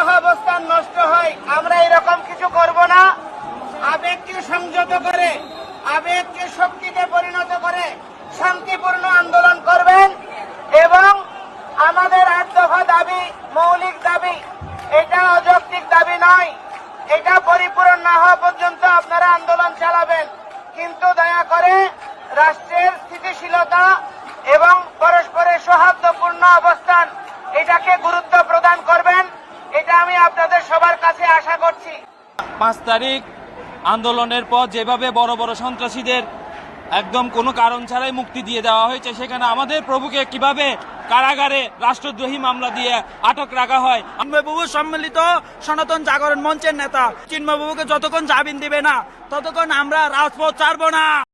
সহাবস্থান নষ্ট হয়, আমরা এরকম কিছু করব না। আবেগকে সংযত করে, আবেগকে শক্তিতে পরিণত করে শান্তিপূর্ণ আন্দোলন করবেন এবং আমাদের আট দাবি, মৌলিক দাবি, এটা অযৌক্তিক দাবি নয়। এটা পরিপূরণ না হওয়া পর্যন্ত আপনারা আন্দোলন চালাবেন। কিন্তু দয়া করে রাষ্ট্রের স্থিতিশীলতা এবং পরস্পরের সৌহার্দ্যপূর্ণ অবস্থান, এটাকে গুরুত্ব আপনাদের সবার কাছে আশা করছি। পাঁচ তারিখ আন্দোলনের পর যেভাবে বড় বড় সন্ত্রাসীদের একদম কোনো কারণ ছাড়াই মুক্তি দিয়ে দেওয়া হয়েছে সেখানে আমাদের প্রভুকে কীভাবে কারাগারে রাষ্ট্রদ্রোহী মামলা দিয়ে আটক রাখা হয়। চিন্ময়বাবু সম্মিলিত সনাতন জাগরণ মঞ্চের নেতা। চিন্ময়বাবুকে যতক্ষণ জামিন দিবে না ততক্ষণ আমরা রাজপথ ছাড়বো না।